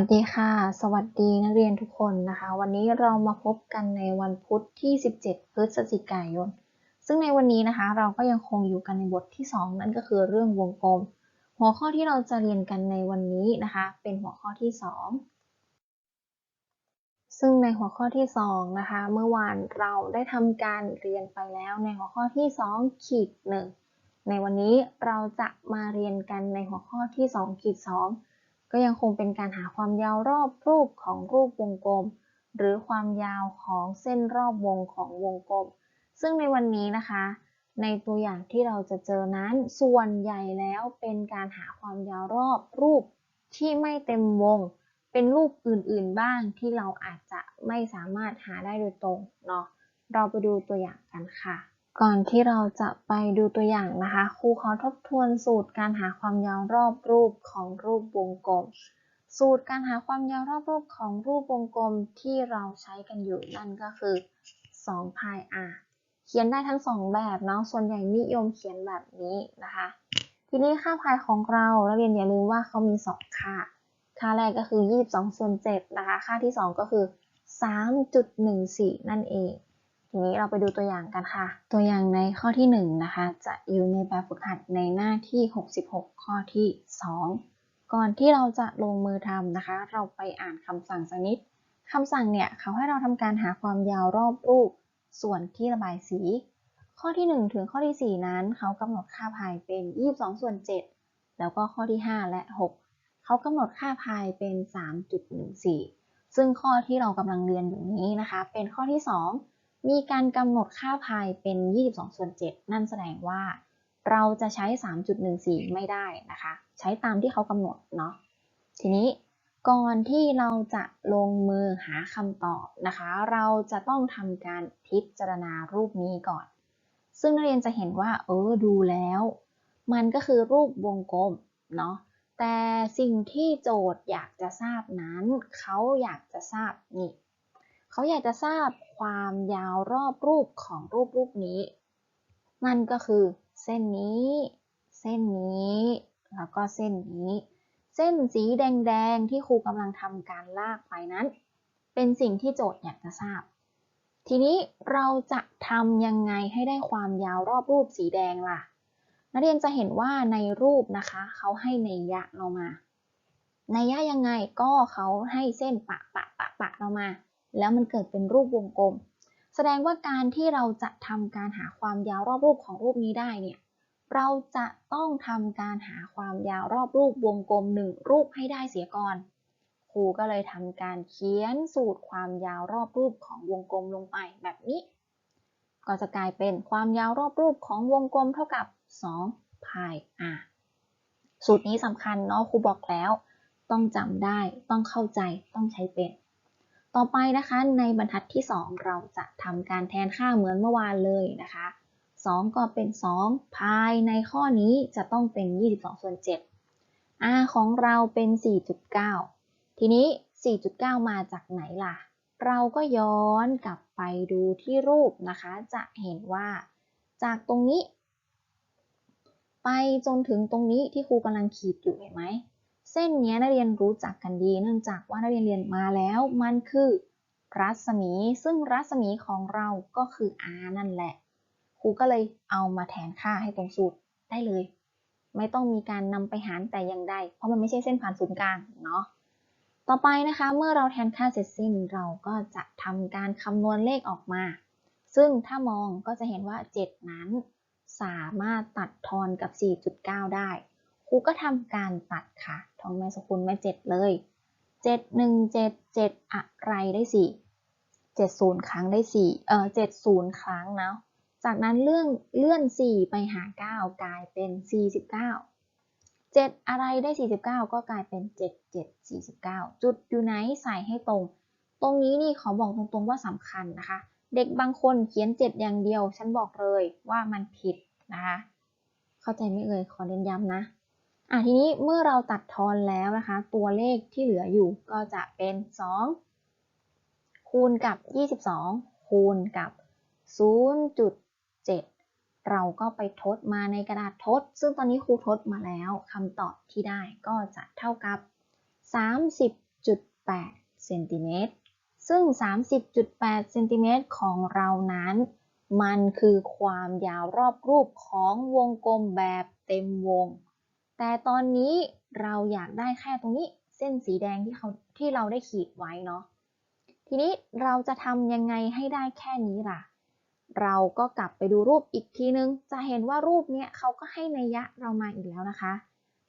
วัสดีค่ะ สวัสดีนักเรียนทุกคนนะคะ วันนี้เรามาพบกันในวันพุธที่ 17 พฤศจิกายน ซึ่งในวันนี้นะคะเราก็ยังคงอยู่กันในบทที่ 2 นั่นก็คือเรื่องวงกลม หัวข้อที่เราจะเรียนกันในวันนี้นะคะ เป็นหัวข้อที่ 2 ซึ่งในหัวข้อที่ 2 นะคะ เมื่อวานเราได้ทำการเรียนไปแล้วในหัวข้อที่2ขีด1ในวันนี้เราจะมาเรียนกันในหัวข้อที่2ขีด2 ก็ยังคงเป็นการหาความยาวรอบรูปของรูปวงกลม หรือความยาวของเส้นรอบวงของวงกลม ซึ่งในวันนี้นะคะ ในตัวอย่างที่เราจะเจอนั้น ส่วนใหญ่แล้วเป็นการหาความยาวรอบรูปที่ไม่เต็มวง เป็นรูปอื่นๆบ้างที่เราอาจจะไม่สามารถหาได้โดยตรงเนาะ เราไปดูตัวอย่างกันค่ะ ก่อนที่เราจะไปดูตัวอย่างนะคะครูขอทบทวนสูตรการหาความยาวรอบรูปของรูปวงกลม สูตรการหาความยาวรอบรูปของรูปวงกลมที่เราใช้กันอยู่นั่นก็คือ2 pi r เขียนได้ทั้ง 2 แบบเนาะส่วนใหญ่นิยมเขียนแบบนี้นะคะ ทีนี้ค่าพายของเราเราเรียนอย่าลืมว่าเขามี 2 ค่า ค่าแรกก็คือ 22ส่วน7นะคะ ค่าที่ 2 ก็คือ 3.14 นั่นเอง ทีนี้เราไปดูตัวอย่างกันค่ะ ตัวอย่างในข้อที่1นนะคะ จะอยู่ในแบบฝึกหัดในหน้าที่ 66 ข้อที่ 2 ก่อนที่เราจะลงมือทำนะคะ เราไปอ่านคำสั่งสักนิดคำสั่งเนี่ยเขาให้เราทำการหาความยาวรอบรูป ส่วนที่ระบายสี ข้อที่ 1 ถึงข้อที่ 4 นั้น เขากำหนดค่าพายเป็น 22 ส่วน 7 แล้วก็ข้อที่ 5 และ 6 เขากำหนดค่าพายเป็น 3.14 ซึ่งข้อที่เรากำลังเรียนอยู่นี้นะคะ เป็นข้อที่ 2 มีการกำหนดค่าพายเป็น 22 ส่วน 7 นั่นแสดงว่าเราจะใช้ 3.14 ไม่ได้นะคะ ใช้ตามที่เขากำหนดเนาะ ทีนี้ก่อนที่เราจะลงมือหาคำตอบนะคะ เราจะต้องทำการพิจารณารูปนี้ก่อน ซึ่งนักเรียนจะเห็นว่า เออ ดูแล้ว มันก็คือรูปวงกลมเนาะ แต่สิ่งที่โจทย์อยากจะทราบนั้น เขาอยากจะทราบนี่ เขาอยากจะทราบความยาวรอบรูปของรูปรูปนี้ นั่นก็คือ เส้นนี้ เส้นนี้ แล้วก็เส้นนี้ เส้นสีแดงๆ ที่ครูกำลังทำการลากไปนั้น เป็นสิ่งที่โจทย์อยากจะทราบ ทีนี้เราจะทำยังไงให้ได้ความยาวรอบรูปสีแดงล่ะ นักเรียนจะเห็นว่าในรูปนะคะเขาให้ในยะเรามาในยะยังไงก็เขาให้เส้นปะปะปะปะเรามา แล้วมันเกิดเป็นรูปวงกลม แสดงว่าการที่เราจะทำการหาความยาวรอบรูปของรูปนี้ได้เนี่ยเราจะต้องทำการหาความยาวรอบรูปวงกลมหนึ่งรูปให้ได้เสียก่อน ครูก็เลยทำการเขียนสูตรความยาวรอบรูปของวงกลมลงไปแบบนี้ ก็จะกลายเป็นความยาวรอบรูปของวงกลมเท่ากับ2พาย r สูตรนี้สำคัญเนาะครูบอกแล้ว ต้องจำได้ต้องเข้าใจต้องใช้เป็น ต่อไปนะคะในบรรทัดที่ 2 เราจะทำการแทนค่าเหมือนเมื่อวานเลยนะคะ 2 ก็เป็น 2 ภายในข้อนี้จะต้องเป็น 22 ส่วน 7 r ของเราเป็น 4.9 ทีนี้ 4.9 มาจากไหนล่ะ เราก็ย้อนกลับไปดูที่รูปนะคะ จะเห็นว่าจากตรงนี้ ไปจนถึงตรงนี้ที่ครูกำลังขีดอยู่เห็นไหม เส้นนี้นักเรียนรู้จักกันดี เนื่องจากว่านักเรียนเรียนมาแล้วมันคือ รัศมี ซึ่งรัศมีของเราก็คือ r นั่นแหละ ครูก็เลยเอามาแทนค่าให้ตรงสูตรได้เลย ไม่ต้องมีการนำไปหารแต่อย่างใด เพราะมันไม่ใช่เส้นผ่านศูนย์กลางเนาะ ต่อไปนะคะ เมื่อเราแทนค่าเสร็จสิ้นเราก็จะทำการคำนวณเลขออกมา ซึ่งถ้ามองก็จะเห็นว่า 7 นั้นสามารถตัดทอนกับ 4.9 ได้ ครูก็ทำการตัดค่ะทองแม่สกุลแม่เจ็ดเลยเจ็ดหนึ่งเจ็ดเจ็ดอะไรได้สี่เจ็ดศูนย์ครั้งได้สี่เออเจ็ดศูนย์ครั้งนะจากนั้นเลื่อนเลื่อนสี่ไปหาเก้ากลายเป็นสี่สิบเก้าเจ็ดอะไรได้สี่สิบเก้าก็กลายเป็นเจ็ดเจ็ดสี่สิบเก้าจุดอยู่ไหนใส่ให้ตรง ตรงนี้นี่ขอบอกตรงๆว่าสำคัญนะคะ เด็กบางคนเขียนเจ็ดอย่างเดียว ฉันบอกเลยว่ามันผิดนะคะ เข้าใจไม่เอ่ยขอเน้นย้ำนะ อะทีนี้เมื่อเราตัดทอนแล้วนะคะ ตัวเลขที่เหลืออยู่ก็จะเป็น 2 คูณกับ 22 คูณกับ 0.7 เราก็ไปทดมาในกระดาษทด ซึ่งตอนนี้ครูทดมาแล้วคำตอบที่ได้ก็จะเท่ากับ 30.8เซนติเมตรซึ่ง 30.8เซนติเมตรของเรานั้น มันคือความยาวรอบรูปของวงกลมแบบเต็มวง แต่ตอนนี้เราอยากได้แค่ตรงนี้เส้นสีแดงที่เขาที่เราได้ขีดไว้เนาะ ทีนี้เราจะทำยังไงให้ได้แค่นี้ล่ะ เราก็กลับไปดูรูปอีกทีนึง จะเห็นว่ารูปเนี้ยเขาก็ให้นัยยะเรามาอีกแล้วนะคะ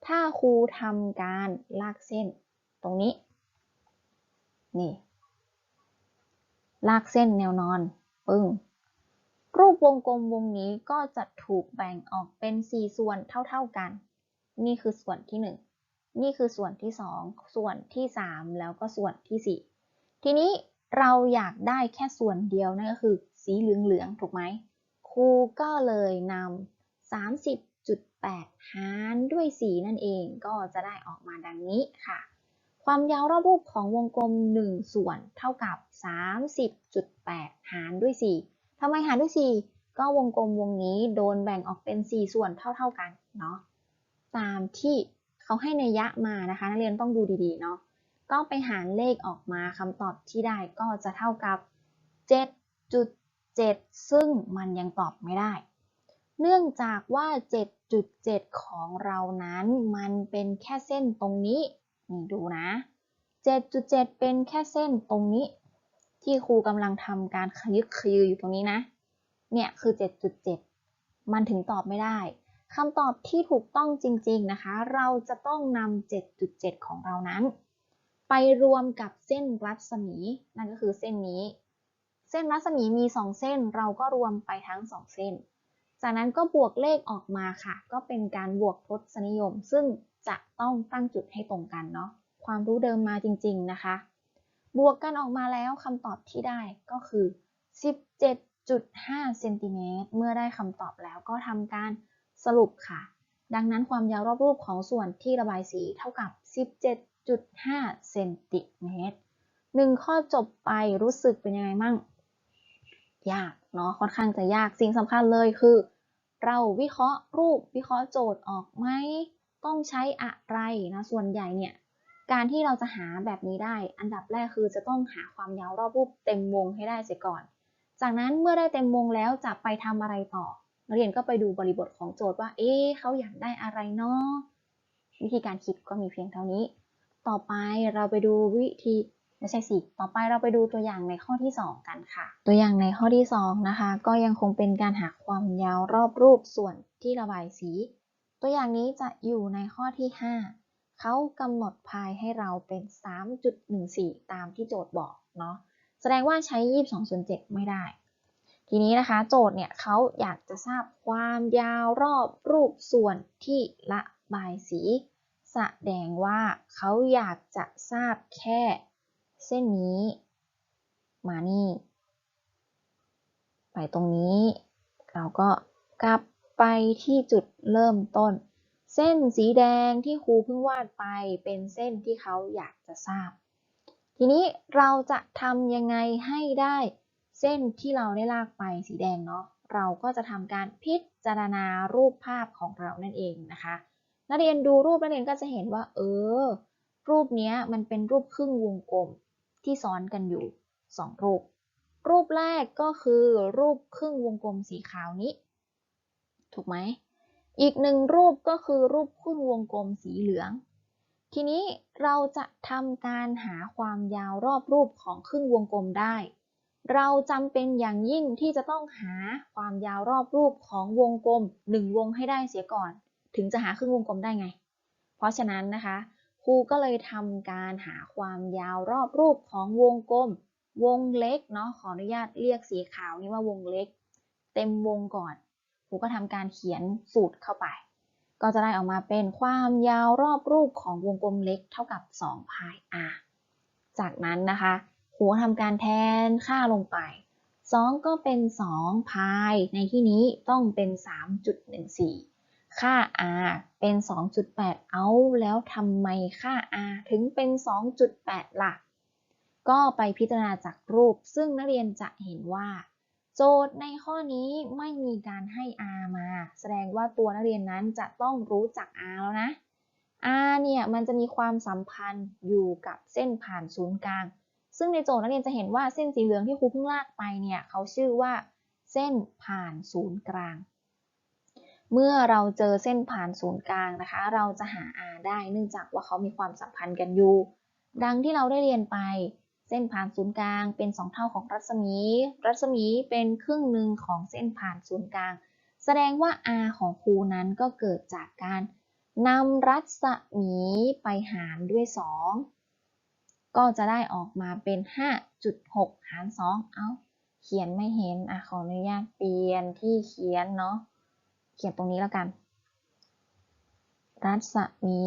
ถ้าครูทำการลากเส้น ตรงนี้ นี่ ลากเส้นแนวนอน ปึ้ง รูปวงกลมวงนี้ก็จะถูกแบ่งออกเป็น 4 ส่วนเท่า ๆกัน นี่คือส่วนที่1นี่คือส่วนที่ 2 ส่วนที่ 3 แล้วก็ส่วนที่ 4 ทีนี้เราอยากได้แค่ส่วนเดียวนั่นก็คือ สีเหลืองๆถูกไหมครูก็เลยนำ30.8 หารด้วย 4 นั่นเองก็จะได้ออกมาดังนี้ค่ะ ความยาวรอบรูปของวงกลม 1 ส่วนเท่ากับ 30.8 หารด้วย 4ทำไมหารด้วย 4 ก็วงกลมวงนี้โดนแบ่งออกเป็น 4 ส่วนเท่าๆกันเนาะ ตามที่เขาให้นัยยะมานะคะ นักเรียนต้องดูดีๆเนาะก็ไปหารเลขออกมาคำตอบที่ได้ก็จะเท่ากับ 7.7 ซึ่งมันยังตอบไม่ได้ เนื่องจากว่า 7.7 ของเรานั้นมันเป็นแค่เส้นตรงนี้ นี่ดูนะ 7.7 เป็นแค่เส้นตรงนี้ ที่ครูกำลังทำการขยึกขยืออยู่ตรงนี้นะ เนี่ยคือ 7.7 มันถึงตอบไม่ได้ คำตอบที่ถูกต้องจริง ๆนะคะ เราจะต้องนำ7.7 ของเรานั้น ไปรวมกับเส้นรัศมี นั่นก็คือเส้นนี้ เส้นรัศมีมี 2 เส้น เราก็รวมไปทั้ง 2 เส้น จากนั้นก็บวกเลขออกมาค่ะ ก็เป็นการบวกทศนิยม ซึ่งจะต้องตั้งจุดให้ตรงกันเนาะ ความรู้เดิมมาจริง ๆนะคะ บวกกันออกมาแล้วคำตอบที่ได้ก็คือ 17.5เซนติเมตร เมื่อได้คำตอบแล้วก็ทำการ สรุปค่ะ ดังนั้นความยาวรอบรูปของส่วนที่ระบายสีเท่ากับ 17.5 เซนติเมตรหนึ่งข้อจบไปรู้สึกเป็นยังไงมั่ง ยากเนาะค่อนข้างจะยากสิ่งสำคัญเลยคือ เราวิเคราะห์รูปวิเคราะห์โจทย์ออกไหมต้องใช้อะไรนะส่วนใหญ่เนี่ยการที่เราจะหาแบบนี้ได้ อันดับแรกคือจะต้องหาความยาวรอบรูปเต็มวงให้ได้เสียก่อน จากนั้นเมื่อได้เต็มวงแล้วจะไปทำอะไรต่อ นักเรียนก็ไปดูบริบทของโจทย์ว่า เอ๊ะเขาอยากได้อะไรเนาะวิธีการคิดก็มีเพียงเท่านี้ ต่อไปเราไปดูวิธีไม่ใช่สิ ต่อไปเราไปดูตัวอย่างในข้อที่ 2 กันค่ะ ตัวอย่างในข้อที่ 2 นะคะ ก็ยังคงเป็นการหาความยาวรอบรูปส่วนที่ระบายสี ตัวอย่างนี้จะอยู่ในข้อที่ 5 เขากำหนดพายให้เราเป็น 3.14 ตามที่โจทย์บอกเนาะ แสดงว่าใช้ 22ส่วน7ไม่ได้ ทีนี้นะคะโจทย์เนี่ยเขาอยากจะทราบความยาวรอบรูปส่วนที่ระบายสี แสดงว่าเขาอยากจะทราบแค่ เส้นนี้ มานี่ ไปตรงนี้ เราก็กลับไปที่จุดเริ่มต้น เส้นสีแดงที่ครูเพิ่งวาดไปเป็นเส้นที่เขาอยากจะทราบ ทีนี้เราจะทำยังไงให้ได้ เส้นที่เราได้ลากไปสีแดงเนาะเราก็จะทำการพิจารณารูปภาพของเรานั่นเองนะคะนักเรียนดูรูปนักเรียนก็จะเห็นว่า เออ รูปนี้มันเป็นรูปครึ่งวงกลมที่ซ้อนกันอยู่ 2 รูป รูปแรกก็คือรูปครึ่งวงกลมสีขาวนี้ ถูกไหม อีกหนึ่งรูปก็คือรูปครึ่งวงกลมสีเหลือง ทีนี้เราจะทำการหาความยาวรอบรูปของครึ่งวงกลมได้ เราจำเป็นอย่างยิ่งที่จะต้องหาความยาวรอบรูปของวงกลม 1 วงให้ได้เสียก่อน ถึงจะหาครึ่งวงกลมได้ไง เพราะฉะนั้นนะคะครูก็เลยทำการหาความยาวรอบรูปของวงกลม วงเล็กเนาะขออนุญาตเรียกสีขาวนี้ว่าวงเล็ก เต็มวงก่อนครูก็ทำการเขียนสูตรเข้าไป ก็จะได้ออกมาเป็นความยาวรอบรูปของวงกลมเล็กเท่ากับ2พาย r จากนั้นนะคะ ครูทำการแทนค่าลงไป 2 ก็เป็น 2 พายในที่นี้ต้องเป็น 3.14 ค่า r เป็น 2.8 เอาแล้วทำไมค่า r ถึงเป็น 2.8 ล่ะ ก็ไปพิจารณาจากรูป ซึ่งนักเรียนจะเห็นว่า โจทย์ในข้อนี้ไม่มีการให้ r มา แสดงว่าตัวนักเรียนนั้นจะต้องรู้จัก r แล้วนะ r เนี่ยมันจะมีความสัมพันธ์อยู่กับเส้นผ่านศูนย์กลาง ซึ่งในโจทย์นักเรียนจะเห็นว่าเส้นสีเหลืองที่ครูเพิ่งลากไปเนี่ยเขาชื่อว่า เส้นผ่านศูนย์กลาง เมื่อเราเจอเส้นผ่านศูนย์กลางนะคะ เราจะหา r ได้เนื่องจากว่าเขามีความสัมพันธ์กันอยู่ ดังที่เราได้เรียนไป เส้นผ่านศูนย์กลางเป็น 2 เท่าของรัศมี รัศมีเป็นครึ่งหนึ่งของเส้นผ่านศูนย์กลาง แสดงว่า r ของครูนั้นก็เกิดจากการนำรัศมีไปหารด้วย 2 ก็จะได้ออกมาเป็น 5.6 หาร 2 เอาเขียนไม่เห็น อะ ขออนุญาตเปลี่ยนที่เขียนเนาะ เขียนตรงนี้แล้วกัน รัศมี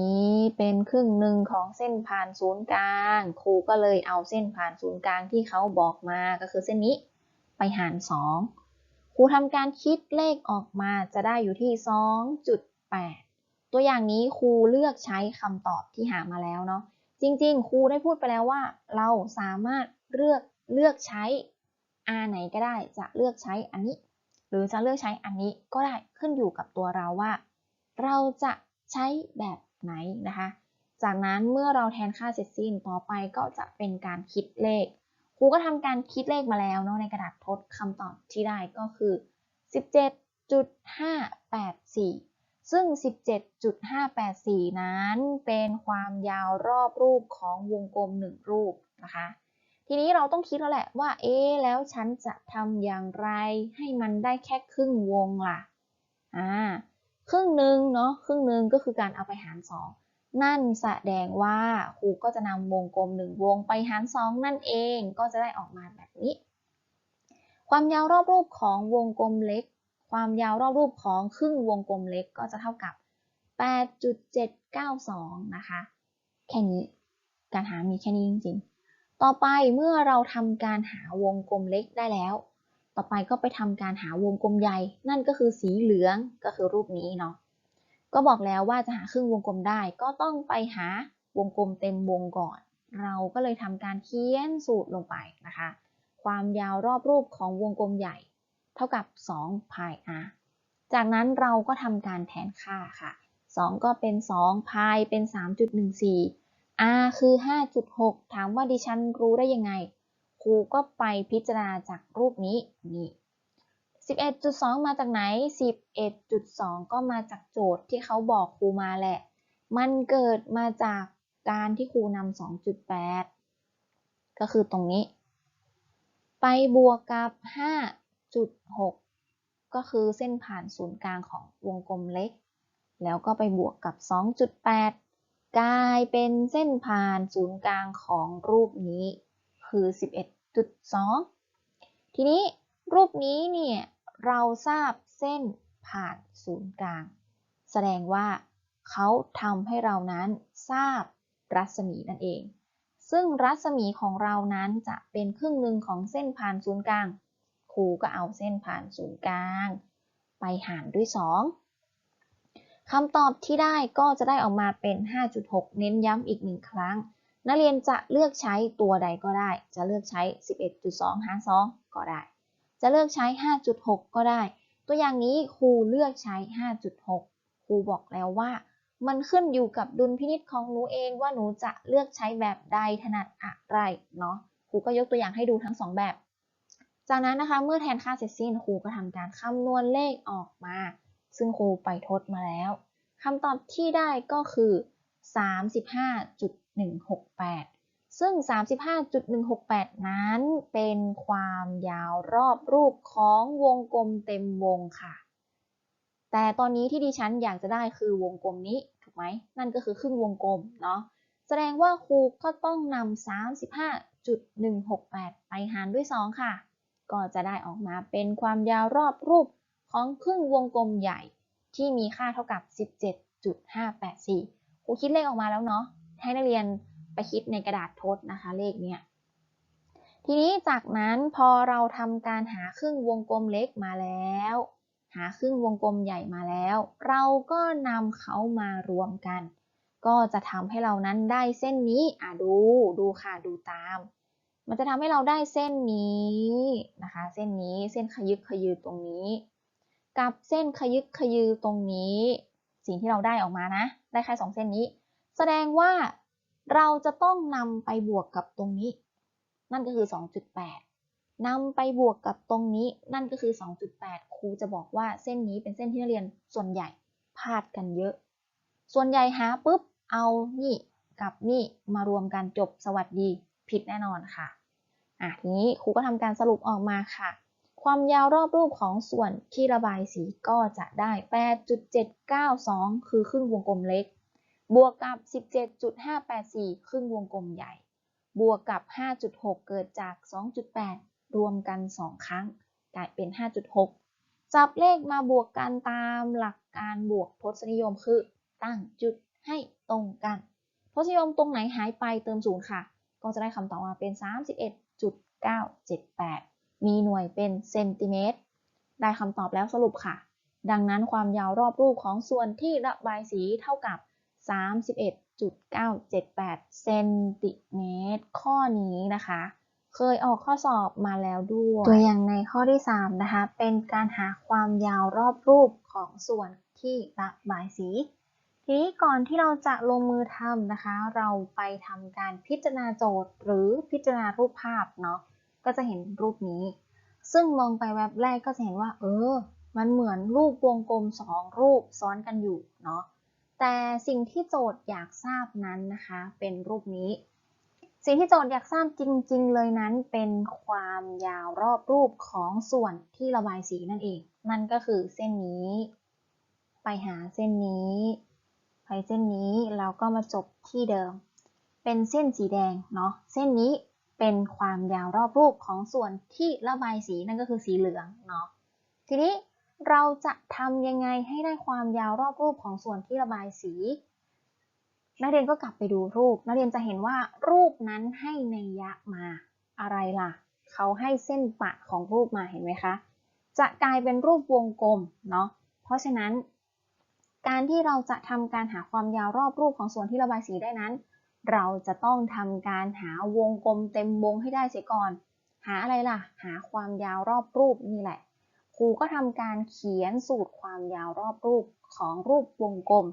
เป็นครึ่งหนึ่งของเส้นผ่านศูนย์กลาง ครูก็เลยเอาเส้นผ่านศูนย์กลางที่เขาบอกมา ก็คือเส้นนี้ ไปหาร 2 ครูทำการคิดเลขออกมาจะได้อยู่ที่ 2.8 ตัวอย่างนี้ครูเลือกใช้คำตอบที่หามาแล้วเนาะ จริงๆ ครูได้พูดไปแล้วว่า เราสามารถเลือกเลือกใช้ r ไหนก็ได้ จะเลือกใช้อันนี้ หรือจะเลือกใช้อันนี้ก็ได้ขึ้นอยู่กับตัวเราว่า เราจะใช้แบบไหนนะคะ จากนั้นเมื่อเราแทนค่าเสร็จสิ้นต่อไปก็จะเป็นการคิดเลข ครูก็ทำการคิดเลขมาแล้วเนาะในกระดาษทดคำตอบที่ได้ก็คือ 17.584 ซึ่ง 17.584 นั้นเป็นความยาวรอบรูปของวงกลม 1 รูปนะคะ ทีนี้เราต้องคิดแล้วแหละว่า เอ๊แล้วฉันจะทำอย่างไรให้มันได้แค่ครึ่งวงล่ะ อ่า ครึ่งหนึ่งเนาะ ครึ่งหนึ่งก็คือการเอาไปหาร 2 นั่นแสดงว่าครูก็จะนำวงกลม 1 วงไปหาร 2 นั่นเอง ก็จะได้ออกมาแบบนี้ ความยาวรอบรูปของวงกลมเล็ก ความยาวรอบรูปของครึ่งวงกลมเล็กก็จะเท่ากับ 8.792 นะคะ แค่นี้ การหามีแค่นี้จริงๆ ต่อไปเมื่อเราทำการหาวงกลมเล็กได้แล้ว ต่อไปก็ไปทำการหาวงกลมใหญ่ นั่นก็คือสีเหลืองก็คือรูปนี้เนาะ ก็บอกแล้วว่าจะหาครึ่งวงกลมได้ ก็ต้องไปหาวงกลมเต็มวงก่อน เราก็เลยทำการเขียนสูตรลงไปนะคะ ความยาวรอบรูปของวงกลมใหญ่ เท่ากับ2 pi r จากนั้นเราก็ทำการแทนค่าค่ะ 2 ก็เป็น 2 pi เป็น 3.14 r คือ 5.6 ถามว่าดิฉันรู้ได้ยังไง ครูก็ไปพิจารณาจากรูปนี้นี่11.2 มาจากไหน 11.2 ก็มาจากโจทย์ที่เขาบอกครูมาแหละ มันเกิดมาจากการที่ครูนำ2.8 ก็คือตรงนี้ ไปบวกกับ 5 5.6ก็คือเส้นผ่านศูนย์กลางของวงกลมเล็ก แล้วก็ไปบวกกับ 2.8 กลายเป็นเส้นผ่านศูนย์กลางของรูปนี้คือ 11.2 ทีนี้รูปนี้เนี่ยเราทราบเส้นผ่านศูนย์กลาง แสดงว่าเขาทำให้เรานั้นทราบรัศมีนั่นเอง ซึ่งรัศมีของเรานั้นจะเป็นครึ่งหนึ่งของเส้นผ่านศูนย์กลาง ครูก็เอาเส้นผ่านศูนย์กลาง ไปหารด้วย 2คำตอบที่ได้ก็จะได้ออกมาเป็น 5.6 เน้นย้ำอีกหนึ่งครั้ง นักเรียนจะเลือกใช้ตัวใดก็ได้ จะเลือกใช้ 11.2 หาร 2 ก็ได้ จะเลือกใช้ 5.6 ก็ได้ ตัวอย่างนี้ครูเลือกใช้ 5.6 ครูบอกแล้วว่ามันขึ้นอยู่กับดุลพินิจของหนูเองว่าหนูจะเลือกใช้แบบใดถนัดอะไรเนาะครูก็ยกตัวอย่างให้ดูทั้งสองแบบ จากนั้นนะคะเมื่อแทนค่าเสร็จสิ้นครูก็ทำการคำนวณเลขออกมา ซึ่งครูไปทดมาแล้วคำตอบที่ได้ก็คือ 35.168 ซึ่ง 35.168 นั้นเป็นความยาวรอบรูปของวงกลมเต็มวงค่ะ แต่ตอนนี้ที่ดิฉันอยากจะได้คือวงกลมนี้ถูกไหม นั่นก็คือครึ่งวงกลมเนาะ แสดงว่าครูก็ต้องนำ35.168 ไปหารด้วย 2 ค่ะ ก็จะได้ออกมาเป็นความยาวรอบรูปของครึ่งวงกลมใหญ่ที่มีค่าเท่ากับ 17.584 ครูคิดเลขออกมาแล้วเนาะ ให้นักเรียนไปคิดในกระดาษทดนะคะเลขเนี่ย ทีนี้จากนั้นพอเราทำการหาครึ่งวงกลมเล็กมาแล้ว หาครึ่งวงกลมใหญ่มาแล้ว เราก็นำเขามารวมกัน ก็จะทำให้เรานั้นได้เส้นนี้อะดู ดูค่ะ ดูตาม มันจะทำให้เราได้เส้นนี้นะคะ เส้นนี้เส้นขยึกขยือตรงนี้ กับเส้นขยึกขยือตรงนี้ สิ่งที่เราได้ออกมานะ ได้แค่สองเส้นนี้ แสดงว่าเราจะต้องนำไปบวกกับตรงนี้ นั่นก็คือ 2.8นำไปบวกกับตรงนี้ นั่นก็คือ 2.8 ครูจะบอกว่าเส้นนี้เป็นเส้นที่นักเรียนส่วนใหญ่พลาดกันเยอะ ส่วนใหญ่หาปุ๊บ เอานี่กับนี่มารวมกันจบสวัสดี ผิดแน่นอนค่ะอะทีนี้ครูก็ทำการสรุปออกมาค่ะ ความยาวรอบรูปของส่วนที่ระบายสีก็จะได้ 8.792 คือครึ่งวงกลมเล็ก บวกกับ 17.584 ครึ่งวงกลมใหญ่ บวกกับ 5.6 เกิดจาก 2.8 รวมกัน 2 ครั้งกลายเป็น 5.6 จับเลขมาบวกกันตามหลักการบวกทศนิยมคือตั้งจุดให้ตรงกัน ทศนิยมตรงไหนหายไปเติมศูนย์ค่ะ ก็จะได้คำตอบมาเป็น 31.978 มีหน่วยเป็นเซนติเมตร ได้คำตอบแล้วสรุปค่ะ ดังนั้นความยาวรอบรูปของส่วนที่ระบายสีเท่ากับ 31.978 เซนติเมตร ข้อนี้นะคะ เคยออกข้อสอบมาแล้วด้วย ตัวอย่างในข้อที่ 3 นะคะ เป็นการหาความยาวรอบรูปของส่วนที่ระบายสี ทีนี้ก่อนที่เราจะลงมือทำนะคะ เราไปทำการพิจารณาโจทย์ หรือพิจารณารูปภาพเนาะก็จะเห็นรูปนี้ ซึ่งมองไปแวบแรกก็จะเห็นว่า เออ มันเหมือนรูปวงกลมสองรูปซ้อนกันอยู่เนาะแต่สิ่งที่โจทย์อยากทราบนั้นนะคะ เป็นรูปนี้ สิ่งที่โจทย์อยากทราบจริง ๆ เลยนั้นเป็นความยาวรอบรูปของส่วนที่ระบายสีนั่นเอง นั่นก็คือเส้นนี้ ไปหาเส้นนี้ ไปเส้นนี้แล้วก็มาจบที่เดิม เป็นเส้นสีแดงเนาะเส้นนี้เป็นความยาวรอบรูปของส่วนที่ระบายสีนั่นก็คือสีเหลืองเนาะทีนี้เราจะทำยังไงให้ได้ความยาวรอบรูปของส่วนที่ระบายสี นักเรียนก็กลับไปดูรูป นักเรียนจะเห็นว่ารูปนั้นให้ในยยะมาอะไรล่ะ เขาให้เส้นปะของรูปมาเห็นไหมคะ จะกลายเป็นรูปวงกลมเนาะเพราะฉะนั้น การที่เราจะทำการหาความยาวรอบรูปของส่วนที่ระบายสีได้นั้น เราจะต้องทำการหาวงกลมเต็มวงให้ได้เสียก่อน หาอะไรล่ะ หาความยาวรอบรูปนี่แหละ ครูก็ทำการเขียนสูตรความยาวรอบรูปของรูปวงกลม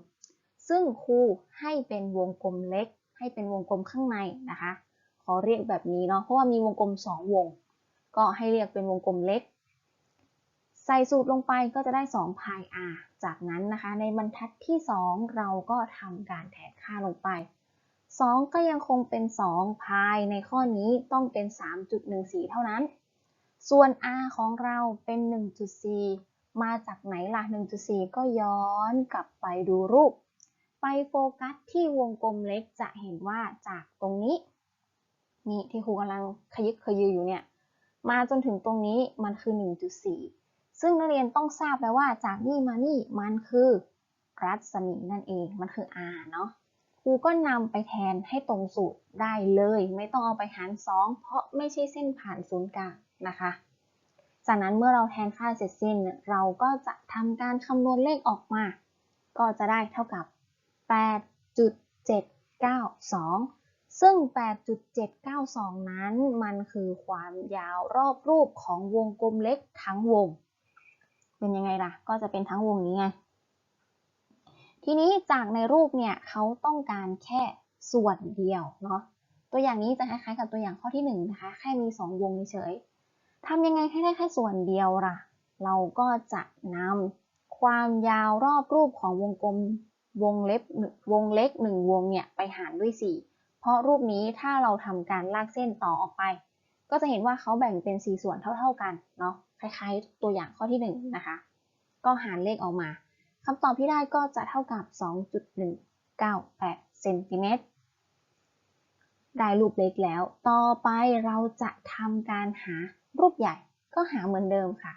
ซึ่งครูให้เป็นวงกลมเล็ก ให้เป็นวงกลมข้างในนะคะ ขอเรียกแบบนี้เนาะ เพราะว่ามีวงกลม 2 วง ก็ให้เรียกเป็นวงกลมเล็ก ใส่สูตรลงไปก็จะได้2พาย r จากนั้นนะคะในบรรทัดที่ 2 เราก็ทำการแทนค่าลงไป 2 ก็ยังคงเป็น2พายในข้อนี้ต้องเป็น 3.14 เท่านั้น ส่วน r ของเราเป็น 1.4 มาจากไหนล่ะ 1.4 ก็ย้อนกลับไปดูรูป ไปโฟกัสที่วงกลมเล็กจะเห็นว่าจากตรงนี้ นี่ที่ครูกำลังขยึกขยืออยู่เนี่ย มาจนถึงตรงนี้มันคือ 1.4 ซึ่งนักเรียนต้องทราบแล้วว่าจากนี่มานี่มันคือรัศมีนั่นเอง มันคือ r เนาะครูก็นำไปแทนให้ตรงสูตรได้เลย ไม่ต้องเอาไปหาร 2 เพราะไม่ใช่เส้นผ่านศูนย์กลางนะคะ จากนั้นเมื่อเราแทนค่าเสร็จสิ้น เราก็จะทำการคำนวณเลขออกมา ก็จะได้เท่ากับ 8.792 ซึ่ง 8.792 นั้นมันคือความยาวรอบรูปของวงกลมเล็กทั้งวง เป็นยังไงล่ะ ก็จะเป็นทั้งวงนี้ไง ทีนี้จากในรูปเนี่ยเขาต้องการแค่ส่วนเดียวเนาะ ตัวอย่างนี้จะคล้ายๆกับตัวอย่างข้อที่1นงนะคะ แค่มี 2 วงเฉยทำยังไงให้ได้แค่ส่วนเดียวล่ะ เราก็จะนำความยาวรอบรูปของวงกลมวงเล็บวงเล็ก 1 วงเนี่ยไปหารด้วย 4 เพราะรูปนี้ถ้าเราทำการลากเส้นต่อออกไป ก็จะเห็นว่าเขาแบ่งเป็น 4 ส่วนเท่า ๆกันเนาะ คล้ายๆ ตัวอย่างข้อที่1นะคะ ก็หารเลขออกมาคำตอบที่ได้ก็จะเท่ากับ 2.198เซนติเมตรได้รูปเล็กแล้ว ต่อไปเราจะทำการหารูปใหญ่ ก็หาเหมือนเดิมค่ะ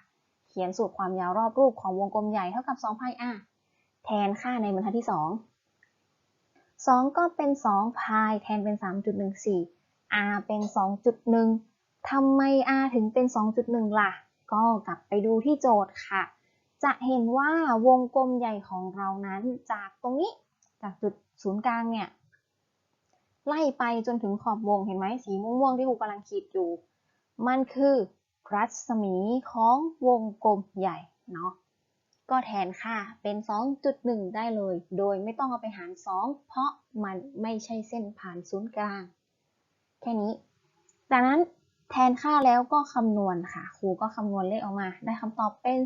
เขียนสูตรความยาวรอบรูปของวงกลมใหญ่เท่ากับ2พาย r แทนค่าในบรรทัดที่ 2 2 ก็เป็น2พายแทนเป็น 3.14 r เป็น 2.1ทำไม r ถึงเป็น 2.1 ล่ะ ก็กลับไปดูที่โจทย์ค่ะ จะเห็นว่าวงกลมใหญ่ของเรานั้นจากตรงนี้จากจุดศูนย์กลางเนี่ยไล่ไปจนถึงขอบวงเห็นไหมสีม่วงๆที่ครูกำลังขีดอยู่ มันคือรัศมีของวงกลมใหญ่เนาะก็แทนค่าเป็น 2.1 ได้เลย โดยไม่ต้องเอาไปหาร 2 เพราะมันไม่ใช่เส้นผ่านศูนย์กลาง แค่นี้ จากนั้น แทนค่าแล้วก็คำนวณค่ะ ครูก็คำนวณเลขออกมา ได้คำตอบเป็น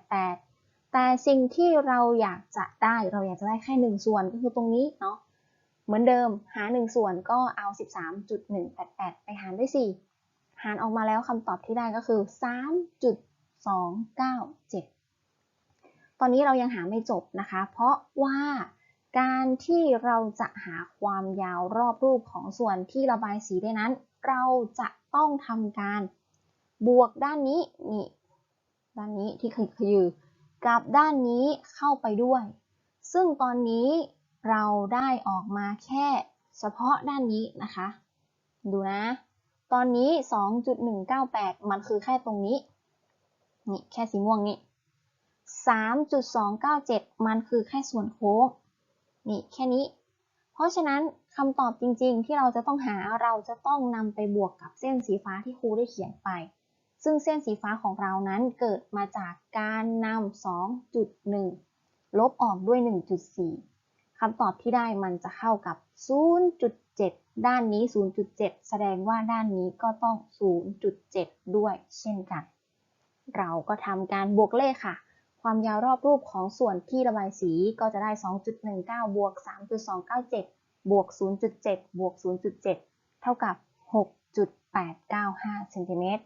13.188 แต่สิ่งที่เราอยากจะได้เราอยากจะได้แค่ 1 ส่วนก็คือตรงนี้เนาะ เหมือนเดิมหา 1 ส่วนก็เอา 13.188 ไปหารด้วย 4 หารออกมาแล้วคำตอบที่ได้ก็คือ 3.297 ตอนนี้เรายังหาไม่จบนะคะ เพราะว่าการที่เราจะหาความยาวรอบรูปของส่วนที่ระบายสีได้นั้น เราจะต้องทำการบวกด้านนี้นี่ด้านนี้ที่คือคือกับด้านนี้เข้าไปด้วย ซึ่งตอนนี้เราได้ออกมาแค่เฉพาะด้านนี้นะคะ ดูนะ ตอนนี้ 2.198 มันคือแค่ตรงนี้ นี่แค่สีม่วงนี่ 3.297 มันคือแค่ส่วนโค้ง นี่แค่นี้ เพราะฉะนั้น คำตอบจริงๆ ที่เราจะต้องหาเราจะต้องนำไปบวกกับเส้นสีฟ้าที่ครูได้เขียนไป ซึ่งเส้นสีฟ้าของเรานั้นเกิดมาจากการนำ2.1 ลบออกด้วย 1.4คำตอบที่ได้มันจะเข้ากับ 0.7 ด้านนี้ 0.7 แสดงว่าด้านนี้ก็ต้อง 0.7 ด้วยเช่นกัน เราก็ทำการบวกเลขค่ะความยาวรอบรูปของส่วนที่ระบายสีก็จะได้ 2.19 บวก 3.297 บวก 0.7 บวก 0.7 เท่ากับ 6.895เซนติเมตร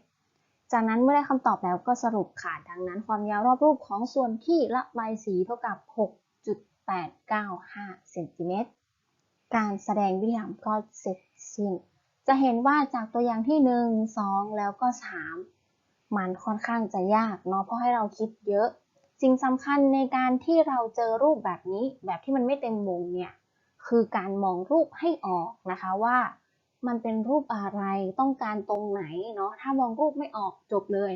จากนั้นเมื่อได้คำตอบแล้วก็สรุปค่ะ ดังนั้นความยาวรอบรูปของส่วนที่ระบายสีเท่ากับ 6.895เซนติเมตร การแสดงวิธีทำก็เสร็จสิ้น จะเห็นว่าจากตัวอย่างที่ 1 2 แล้วก็ 3 มันค่อนข้างจะยากเนาะ เพราะให้เราคิดเยอะสิ่งสำคัญในการที่เราเจอรูปแบบนี้แบบที่มันไม่เต็มวงเนี่ย คือการมองรูปให้ออกนะคะว่ามันเป็นรูปอะไรต้องการตรงไหนเนาะถ้ามองรูปไม่ออกจบเลย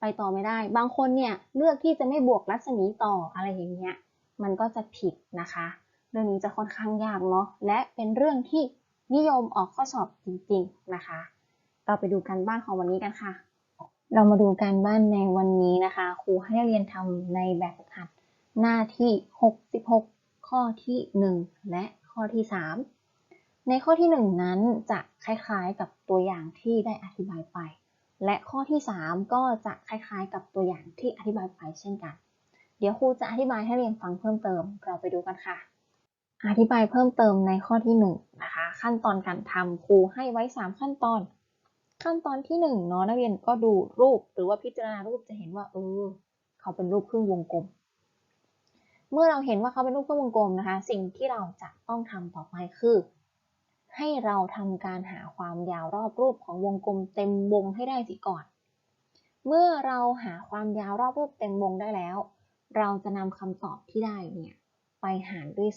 ไปต่อไม่ได้ บางคนเนี่ยเลือกที่จะไม่บวกรัศมีต่ออะไรอย่างเงี้ยมันก็จะผิดนะคะ เรื่องนี้จะค่อนข้างยากเนาะและเป็นเรื่องที่นิยมออกข้อสอบจริงๆนะคะ เราไปดูกันบ้านของวันนี้กันค่ะ เรามาดูการบ้านในวันนี้นะคะ ครูให้นักเรียนทำในแบบฝึกหัดหน้าที่ 66 ข้อที่ 1 และข้อที่ 3 ในข้อที่ 1 นั้นจะคล้ายๆกับตัวอย่างที่ได้อธิบายไป และข้อที่ 3 ก็จะคล้ายๆ กับตัวอย่างที่อธิบายไปเช่นกัน เดี๋ยวครูจะอธิบายให้เรียนฟังเพิ่มเติม เราไปดูกันค่ะ อธิบายเพิ่มเติมในข้อที่1นะคะ ขั้นตอนการทำครูให้ไว้ 3 ขั้นตอนขั้นตอนที่1เนาะนักเรียนก็ดูรูปหรือว่าพิจารณารูปจะเห็นว่าเออเขาเป็นรูปครึ่งวงกลม เมื่อเราเห็นว่าเขาเป็นรูปครึ่งวงกลมนะคะ สิ่งที่เราจะต้องทำต่อไปคือ ให้เราทำการหาความยาวรอบรูปของวงกลมเต็มวงให้ได้สิก่อน เมื่อเราหาความยาวรอบรูปเต็มวงได้แล้ว เราจะนำคำตอบที่ได้เนี่ยไปหารด้วย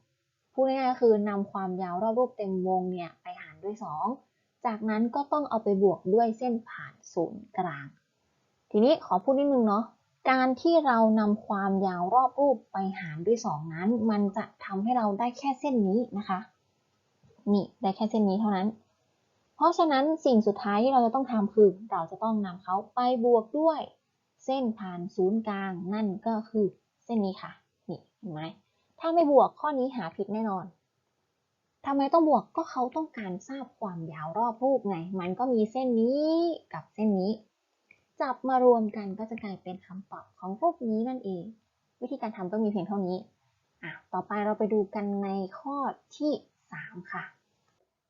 2 พูดง่ายๆคือนำความยาวรอบรูปเต็มวงเนี่ยไปหารด้วย 2 จากนั้นก็ต้องเอาไปบวกด้วยเส้นผ่านศูนย์กลาง ทีนี้ขอพูดนิดนึงเนาะ การที่เรานำความยาวรอบรูปไปหารด้วย 2 นั้น มันจะทำให้เราได้แค่เส้นนี้นะคะ นี่ได้แค่เส้นนี้เท่านั้น เพราะฉะนั้นสิ่งสุดท้ายที่เราจะต้องทำคือ เราจะต้องนำเขาไปบวกด้วย เส้นผ่านศูนย์กลาง นั่นก็คือเส้นนี้ค่ะ นี่เห็นไหมถ้าไม่บวกข้อนี้หาผิดแน่นอนทำไมต้องบวกก็เขาต้องการทราบความยาวรอบรูปไง มันก็มีเส้นนี้กับเส้นนี้ จับมารวมกันก็จะกลายเป็นคำตอบของรูปนี้นั่นเอง วิธีการทำก็มีเพียงเท่านี้อะต่อไปเราไปดูกันในข้อที่ 3 ค่ะ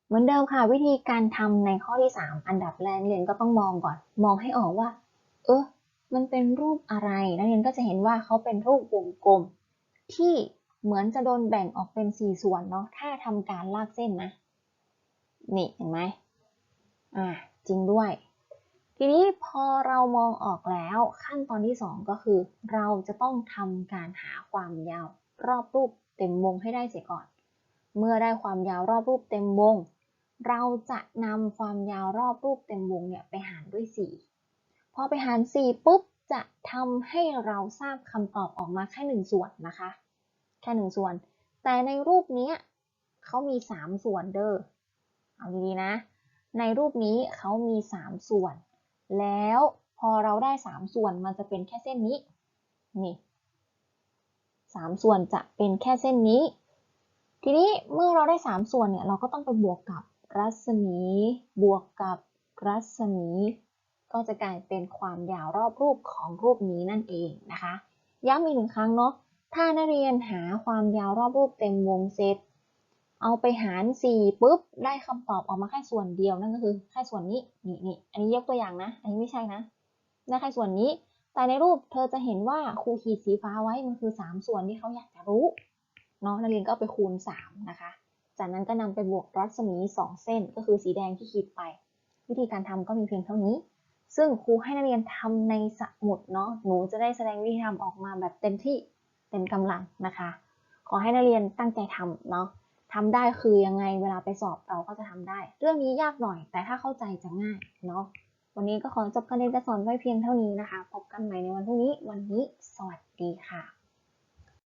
เหมือนเดิมค่ะ วิธีการทำในข้อที่ 3 อันดับแรกเรียนก็ต้องมองก่อน มองให้ออกว่า เออมันเป็นรูปอะไรนักเรียนก็จะเห็นว่าเขาเป็นรูปวงกลม ที่เหมือนจะโดนแบ่งออกเป็น 4 ส่วนเนาะถ้าทำการลากเส้นนะ นี่เห็นไหมอ่าจริงด้วย ทีนี้พอเรามองออกแล้วขั้นตอนที่ 2 ก็คือ เราจะต้องทำการหาความยาวรอบรูปเต็มวงให้ได้เสียก่อน เมื่อได้ความยาวรอบรูปเต็มวง เราจะนำความยาวรอบรูปเต็มวงเนี่ยไปหารด้วย 4 พอไปหาร 4 ปุ๊บจะทำให้เราทราบคำตอบออกมาแค่ 1 ส่วนนะคะ แค่ 1 ส่วน แต่ในรูปนี้เขามี 3 ส่วนเด้อเอาดีๆนะ ในรูปนี้เขามี 3 ส่วน แล้วพอเราได้ 3 ส่วนมันจะเป็นแค่เส้นนี้ นี่สามส่วนจะเป็นแค่เส้นนี้ ทีนี้เมื่อเราได้สามส่วนเนี่ยเราก็ต้องไปบวกกับรัศมี บวกกับรัศมี ก็จะกลายเป็นความยาวรอบรูปของรูปนี้นั่นเองนะคะ ย้ำอีกหนึ่งครั้งเนาะ ถ้านักเรียนหาความยาวรอบรูปเต็มวงเซต เอาไปหาร 4 ปุ๊บ ได้คำตอบออกมาแค่ส่วนเดียวนั่นก็คือแค่ส่วนนี้นี่นี่อันนี้ยกตัวอย่างนะ อันนี้ไม่ใช่นะได้แค่ส่วนนี้ แต่ในรูปเธอจะเห็นว่าครูขีดสีฟ้าไว้มันคือ 3 ส่วนที่เขาอยากจะรู้เนาะนักเรียนก็ไปคูณ 3 นะคะ จากนั้นก็นำไปบวกรัศมี 2 เส้น ก็คือสีแดงที่ขีดไป วิธีการทำก็มีเพียงเท่านี้ ซึ่งครูให้นักเรียนทำในสมุดเนาะหนูจะได้แสดงวิธีทำออกมาแบบเต็มที่เต็มกำลังนะคะ ขอให้นักเรียนตั้งใจทำเนาะ ทำได้คือยังไงเวลาไปสอบเราก็จะทำได้ เรื่องนี้ยากหน่อย แต่ถ้าเข้าใจจะง่ายเนาะวันนี้ก็ขอจบการเรียนการสอนไว้เพียงเท่านี้นะคะ พบกันใหม่ในวันพรุ่งนี้ วันนี้ สวัสดีค่ะ